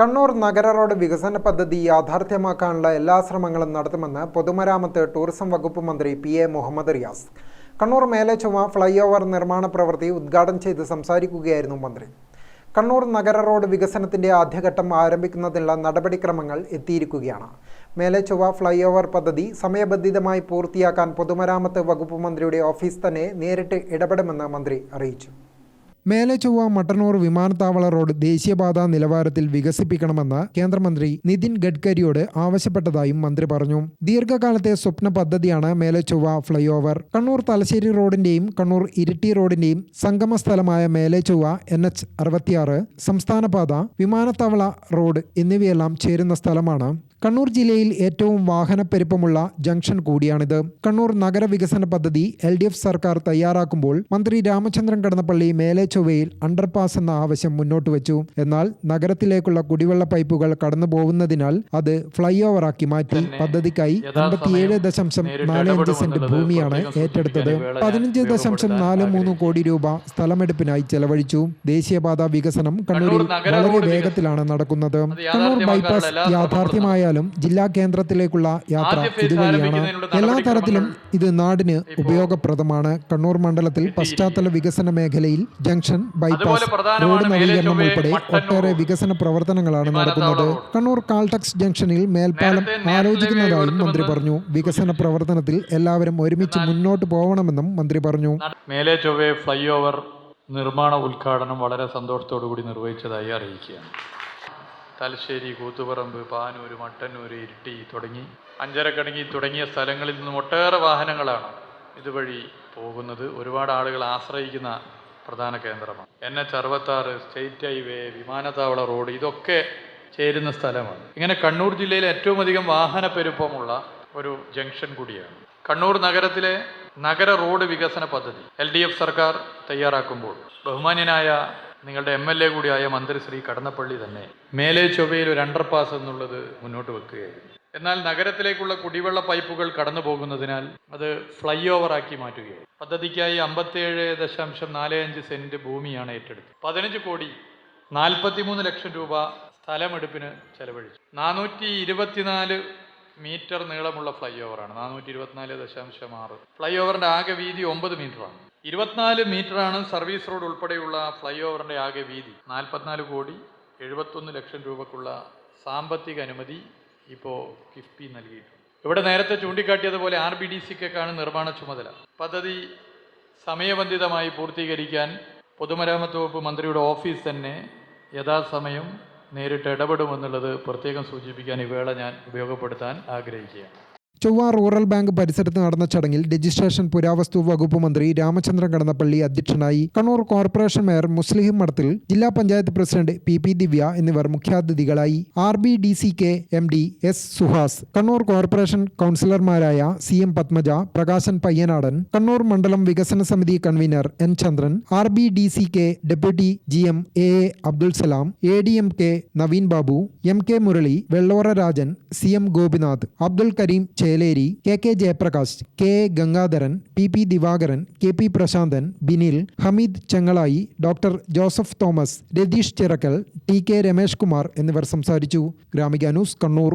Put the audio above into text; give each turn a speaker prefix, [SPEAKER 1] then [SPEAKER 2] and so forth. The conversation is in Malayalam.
[SPEAKER 1] കണ്ണൂർ നഗര റോഡ് വികസന പദ്ധതി യാഥാർത്ഥ്യമാക്കാനുള്ള എല്ലാ ശ്രമങ്ങളും നടത്തുമെന്ന് പൊതുമരാമത്ത് ടൂറിസം വകുപ്പ് മന്ത്രി P A Muhammad Riyas. Kannur Melechuma flyover നിർമ്മാണ പ്രവൃത്തി ഉദ്ഘാടനം ചെയ്ത് സംസാരിക്കുകയായിരുന്നു മന്ത്രി. കണ്ണൂർ നഗര റോഡ് വികസനത്തിന്റെ ആദ്യഘട്ടം ആരംഭിക്കുന്നതിനുള്ള നടപടിക്രമങ്ങൾ എത്തിയിരിക്കുകയാണ്. മേലെച്ചുവ ഫ്ലൈ ഓവർ പദ്ധതി സമയബന്ധിതമായി പൂർത്തിയാക്കാൻ പൊതുമരാമത്ത് വകുപ്പ് മന്ത്രിയുടെ ഓഫീസ് തന്നെ നേരിട്ട് ഇടപെടുമെന്ന് മന്ത്രി അറിയിച്ചു. മേലെചൊവ്വ മട്ടന്നൂർ വിമാനത്താവള റോഡ് ദേശീയപാത നിലവാരത്തിൽ വികസിപ്പിക്കണമെന്ന് കേന്ദ്രമന്ത്രി നിതിൻ ഗഡ്കരിയോട് ആവശ്യപ്പെട്ടതായും മന്ത്രി പറഞ്ഞു. ദീർഘകാലത്തെ സ്വപ്ന പദ്ധതിയാണ് മേലെചൊവ്വ ഫ്ലൈ ഓവർ കണ്ണൂർ തലശ്ശേരി റോഡിന്റെയും കണ്ണൂർ ഇരിട്ടി റോഡിന്റെയും സംഗമ സ്ഥലമായ മേലെചൊവ്വ എൻ എച്ച് അറുപത്തിയാറ് സംസ്ഥാനപാത വിമാനത്താവള റോഡ് എന്നിവയെല്ലാം ചേരുന്ന സ്ഥലമാണ്. കണ്ണൂർ ജില്ലയിൽ ഏറ്റവും വാഹനപ്പെരുപ്പമുള്ള ജംഗ്ഷൻ കൂടിയാണിത്. കണ്ണൂർ നഗരവികസന പദ്ധതി എൽ ഡി എഫ് സർക്കാർ തയ്യാറാക്കുമ്പോൾ മന്ത്രി രാമചന്ദ്രൻ കടന്നപ്പള്ളി മേലെ ചൊവ്വയിൽ അണ്ടർപാസ് എന്ന ആവശ്യം മുന്നോട്ട് വെച്ചു. എന്നാൽ നഗരത്തിലേക്കുള്ള കുടിവെള്ള പൈപ്പുകൾ കടന്നു പോകുന്നതിനാൽ അത് ഫ്ലൈ ഓവറാക്കി മാറ്റി പദ്ധതിക്കായി അമ്പത്തിയേഴ് ദശാംശം നാല് അഞ്ച് സെന്റ് ഭൂമിയാണ് ഏറ്റെടുത്തത്. പതിനഞ്ച് ദശാംശം നാല് മൂന്ന് കോടി രൂപ സ്ഥലമെടുപ്പിനായി ചെലവഴിച്ചു. ദേശീയപാത വികസനം കണ്ണൂരിൽ വളരെ വേഗത്തിലാണ് നടക്കുന്നത്. കണ്ണൂർ ബൈപ്പാസ് യാഥാർത്ഥ്യമായാലും ജില്ലാ കേന്ദ്രത്തിലേക്കുള്ള യാത്ര ഇതുവഴിയാണ്. എല്ലാ തരത്തിലും ഇത് നാടിന് ഉപയോഗപ്രദമാണ്. കണ്ണൂർ മണ്ഡലത്തിൽ പശ്ചാത്തല വികസന മേഖലയിൽ ജംഗ്ഷൻ ബൈപ്പാസ് റോഡ് നവീകരണം ഉൾപ്പെടെ ഒട്ടേറെ വികസന പ്രവർത്തനങ്ങളാണ് നടക്കുന്നത്. കണ്ണൂർ കാൾടക്സ് ജംഗ്ഷനിൽ മേൽപ്പാലം ആലോചിക്കുന്നതായും മന്ത്രി പറഞ്ഞു. വികസന പ്രവർത്തനത്തിൽ എല്ലാവരും ഒരുമിച്ച് മുന്നോട്ട് പോകണമെന്നും മന്ത്രി പറഞ്ഞു.
[SPEAKER 2] മേലെ ചൊവ്വെ ഫ്ലൈ ഓവർ നിർമ്മാണ ഉദ്ഘാടനം വളരെ സന്തോഷത്തോടു കൂടി നിർവഹിച്ചതായി അറിയിക്കുകയാണ്. തലശ്ശേരി കൂത്തുപറമ്പ് പാനൂർ മട്ടന്നൂർ ഇരിട്ടി തുടങ്ങി അഞ്ചരക്കടങ്ങി തുടങ്ങിയ സ്ഥലങ്ങളിൽ നിന്നും ഒട്ടേറെ വാഹനങ്ങളാണ് ഇതുവഴി പോകുന്നത്. ഒരുപാട് ആളുകൾ ആശ്രയിക്കുന്ന പ്രധാന കേന്ദ്രമാണ്. എൻ എച്ച് അറുപത്താറ് സ്റ്റേറ്റ് ഹൈവേ വിമാനത്താവള റോഡ് ഇതൊക്കെ ചേരുന്ന സ്ഥലമാണ്. ഇങ്ങനെ കണ്ണൂർ ജില്ലയിൽ ഏറ്റവും അധികം വാഹന പെരുപ്പമുള്ള ഒരു ജംഗ്ഷൻ കൂടിയാണ്. കണ്ണൂർ നഗരത്തിലെ നഗര റോഡ് വികസന പദ്ധതി എൽ സർക്കാർ തയ്യാറാക്കുമ്പോൾ ബഹുമാന്യനായ നിങ്ങളുടെ എം എൽ എ കൂടിയായ മന്ത്രി ശ്രീ കടന്നപ്പള്ളി തന്നെ മേലെ ചൊവ്വയിൽ ഒരു അണ്ടർപാസ് എന്നുള്ളത് മുന്നോട്ട് വെക്കുകയായിരുന്നു. എന്നാൽ നഗരത്തിലേക്കുള്ള കുടിവെള്ള പൈപ്പുകൾ കടന്നു പോകുന്നതിനാൽ അത് ഫ്ലൈ ഓവറാക്കി മാറ്റുകയായി പദ്ധതിക്കായി അമ്പത്തിയേഴ് ദശാംശം നാല് അഞ്ച് സെന്റ് ഭൂമിയാണ് ഏറ്റെടുത്തത്. പതിനഞ്ച് കോടി നാൽപ്പത്തിമൂന്ന് ലക്ഷം രൂപ സ്ഥലമെടുപ്പിന് ചെലവഴിച്ചു. നാനൂറ്റി ഇരുപത്തിനാല് മീറ്റർ നീളമുള്ള ഫ്ലൈ ഓവറാണ് നാനൂറ്റി ഇരുപത്തിനാല് ദശാംശം ആറ് ഫ്ലൈ ഓവറിന്റെ ആകെ വീതി ഒമ്പത് മീറ്ററാണ്. ഇരുപത്തിനാല് മീറ്ററാണ് സർവീസ് റോഡ് ഉൾപ്പെടെയുള്ള ഫ്ലൈ ഓവറിന്റെ ആകെ വീതി. നാൽപ്പത്തിനാല് കോടി എഴുപത്തൊന്ന് ലക്ഷം രൂപക്കുള്ള സാമ്പത്തിക അനുമതി ഇപ്പോൾ കിഫ്ബി നൽകിയിട്ടുണ്ട്. ഇവിടെ നേരത്തെ ചൂണ്ടിക്കാട്ടിയതുപോലെ ആർ ബി ഡി സിക്കൊക്കെയാണ് നിർമ്മാണ ചുമതല. പദ്ധതി സമയബന്ധിതമായി പൂർത്തീകരിക്കാൻ പൊതുമരാമത്ത് വകുപ്പ് മന്ത്രിയുടെ ഓഫീസ് തന്നെ യഥാസമയം നേരിട്ട് ഇടപെടുമെന്നുള്ളത് പ്രത്യേകം സൂചിപ്പിക്കാൻ ഈ വേള ഞാൻ ഉപയോഗപ്പെടുത്താൻ ആഗ്രഹിക്കുകയാണ്.
[SPEAKER 1] ചൊവ്വ റൂറൽ ബാങ്ക് പരിസരത്ത് നടന്ന ചടങ്ങിൽ രജിസ്ട്രേഷൻ പുരാവസ്തു വകുപ്പ് മന്ത്രി രാമചന്ദ്രൻ കടന്നപ്പള്ളി അധ്യക്ഷനായി. കണ്ണൂർ കോർപ്പറേഷൻ മേയർ മുസ്ലിം മഠത്തിൽ ജില്ലാ panchayat president P P Divya എന്നിവർ മുഖ്യാതിഥികളായി. R B D C K M D S Suhas Kannur corporation കൗൺസിലർമാരായ സി എം പത്മജ പ്രകാശൻ പയ്യനാടൻ കണ്ണൂർ മണ്ഡലം വികസന സമിതി convener N Chandran R B D C K deputy G M A A Abdul Salam A D M K Naveen Babu M K Murali Vellora Rajan C M Gopinath Abdul Kareem Cheleri K K Jayaprakash K Gangadharan P P Divakaran K P Prasanthan Binil Hameed Chengalai doctor Joseph Thomas Ratheesh Chirakkal T K Ramesh Kumar എന്നിവർ സംസാരിച്ചു. ഗ്രാമിക ന്യൂസ് കണ്ണൂർ.